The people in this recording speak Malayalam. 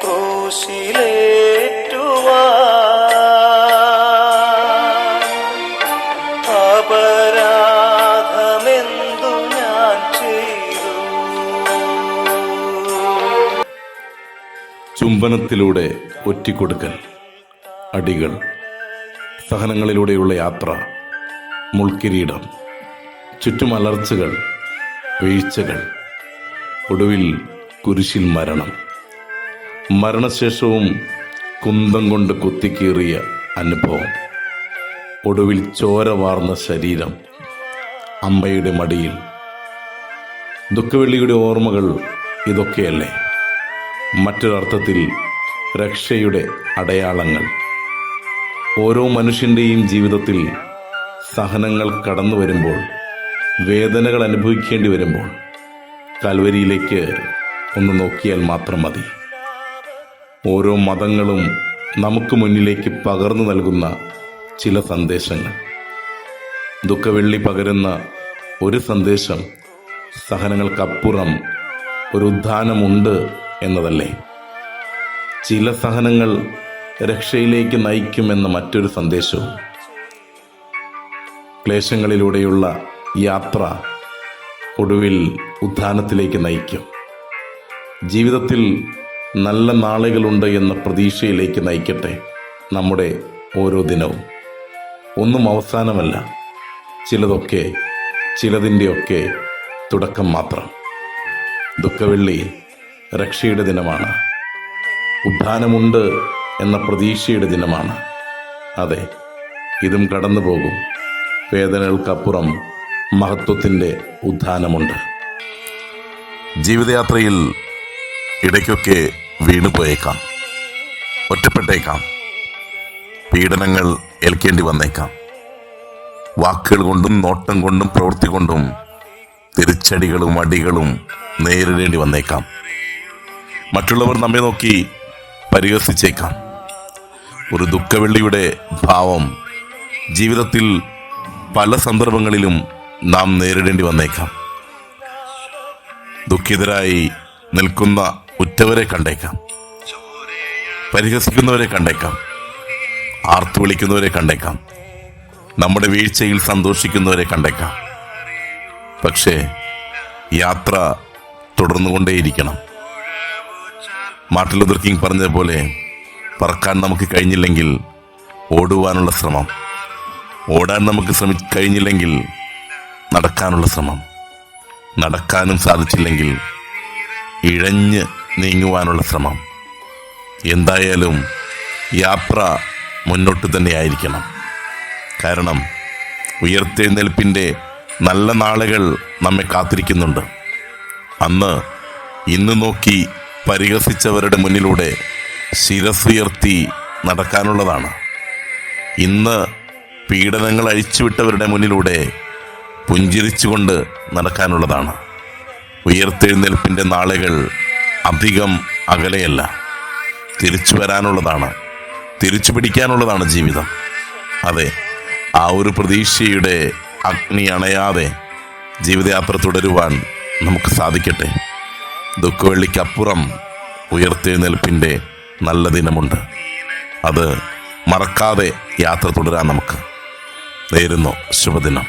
ക്രൂശിലേറ്റുവാ. ഞാൻ ചെയ്തു? ചുംബനത്തിലൂടെ ഒറ്റിക്കൊടുക്കൽ അടികൾ സഹനങ്ങളിലൂടെയുള്ള യാത്ര മുൾക്കിരീടം ചുറ്റുമലർച്ചകൾ വീഴ്ചകൾ ഒടുവിൽ കുരിശിൽ മരണം. മരണശേഷവും കുന്തം കൊണ്ട് കുത്തിക്കീറിയ അനുഭവം. ഒടുവിൽ ചോര വാർന്ന ശരീരം അമ്മയുടെ മടിയിൽ. ദുഃഖവെള്ളിയുടെ ഓർമ്മകൾ ഇതൊക്കെയല്ലേ? മറ്റൊരർത്ഥത്തിൽ രക്ഷയുടെ അടയാളങ്ങൾ. ഓരോ മനുഷ്യന്റെയും ജീവിതത്തിൽ സഹനങ്ങൾ കടന്നു വരുമ്പോൾ വേദനകൾ അനുഭവിക്കേണ്ടി വരുമ്പോൾ കാൽവരിയിലേക്ക് ഒന്ന് നോക്കിയാൽ മാത്രം മതി. ഓരോ മതങ്ങളും നമുക്ക് മുന്നിലേക്ക് പകർന്നു നൽകുന്ന ചില സന്ദേശങ്ങൾ. ദുഃഖവെള്ളി പകരുന്ന ഒരു സന്ദേശം സഹനങ്ങൾക്കപ്പുറം ഒരു ഉദ്ധാനമുണ്ട് എന്നതല്ലേ? ചില സഹനങ്ങൾ രക്ഷയിലേക്ക് നയിക്കുമെന്ന മറ്റൊരു സന്ദേശവും. ക്ലേശങ്ങളിലൂടെയുള്ള യാത്ര ഒടുവിൽ ഉദ്ധാനത്തിലേക്ക് നയിക്കും. ജീവിതത്തിൽ നല്ല നാളുകളുണ്ട് എന്ന പ്രതീക്ഷയിലേക്ക് നയിക്കട്ടെ നമ്മുടെ ഓരോ ദിനവും. ഒന്നും അവസാനമല്ല. ചിലതൊക്കെ ചിലതിന്റെയൊക്കെ തുടക്കം മാത്രം. ദുഃഖവെള്ളി രക്ഷയുടെ ദിനമാണ്. ഉദ്ധാനമുണ്ട് എന്ന പ്രതീക്ഷയുടെ ദിനമാണ്. അതെ ഇതും കടന്നു പോകും വേദനകൾക്കപ്പുറം മഹത്വത്തിന്റെ ഉദ്ധാനമുണ്ട് ജീവിതയാത്രയിൽ ഇടയ്ക്കൊക്കെ വീണുപോയേക്കാം. ഒറ്റപ്പെട്ടേക്കാം. പീഡനങ്ങൾ ഏൽക്കേണ്ടി വന്നേക്കാം. വാക്കുകൾ കൊണ്ടും നോട്ടം കൊണ്ടും പ്രവൃത്തി കൊണ്ടും തിരിച്ചടികളും അടികളും നേരിടേണ്ടി വന്നേക്കാം. മറ്റുള്ളവർ നമ്മെ നോക്കി പരിഹസിച്ചേക്കാം. ഒരു ദുഃഖവെള്ളിയുടെ ഭാവം ജീവിതത്തിൽ പല സന്ദർഭങ്ങളിലും നാം നേരിടേണ്ടി വന്നേക്കാം. ദുഃഖിതരായി നിൽക്കുന്ന ഉറ്റവരെ കണ്ടേക്കാം. പരിഹസിക്കുന്നവരെ കണ്ടേക്കാം. ആർത്തു വിളിക്കുന്നവരെ കണ്ടേക്കാം. നമ്മുടെ വീഴ്ചയിൽ സന്തോഷിക്കുന്നവരെ കണ്ടേക്കാം. പക്ഷേ യാത്ര തുടർന്നുകൊണ്ടേയിരിക്കണം. മാർട്ടിൻ ലൂതർ കിങ് പറഞ്ഞതുപോലെ പറക്കാൻ നമുക്ക് കഴിഞ്ഞില്ലെങ്കിൽ ഓടുവാനുള്ള ശ്രമം. ഓടാൻ നമുക്ക് ശ്രമി കഴിഞ്ഞില്ലെങ്കിൽ നടക്കാനുള്ള ശ്രമം. നടക്കാനും സാധിച്ചില്ലെങ്കിൽ ഇഴഞ്ഞ് നീങ്ങുവാനുള്ള ശ്രമം. എന്തായാലും യാത്ര മുന്നോട്ട് തന്നെയായിരിക്കണം കാരണം ഉയർത്തെഴുന്നേൽപ്പിന്റെ നല്ല നാളുകൾ നമ്മെ കാത്തിരിക്കുന്നുണ്ട്. അന്ന് ഇന്ന് നോക്കി പരിഹസിച്ചവരുടെ മുന്നിലൂടെ ശിരസുയർത്തി നടക്കാനുള്ളതാണ്. ഇന്ന് പീഡനങ്ങൾ അഴിച്ചുവിട്ടവരുടെ മുന്നിലൂടെ പുഞ്ചിരിച്ചുകൊണ്ട് നടക്കാനുള്ളതാണ്. ഉയർത്തെഴുന്നേൽപ്പിന്റെ നാളുകൾ അധികം അകലെയല്ല. തിരിച്ചു വരാനുള്ളതാണ്. തിരിച്ചു പിടിക്കാനുള്ളതാണ് ജീവിതം. അതെ ആ ഒരു പ്രതീക്ഷയുടെ അഗ്നി അണയാതെ ജീവിതയാത്ര തുടരുവാൻ നമുക്ക് സാധിക്കട്ടെ. ദുഃഖവെള്ളിക്കപ്പുറം ഉയർത്തെഴുന്നേൽപ്പിന്റെ നല്ല ദിനമുണ്ട്. അത് മറക്കാതെ യാത്ര തുടരാൻ നമുക്ക്. നേരുന്നു ശുഭദിനം.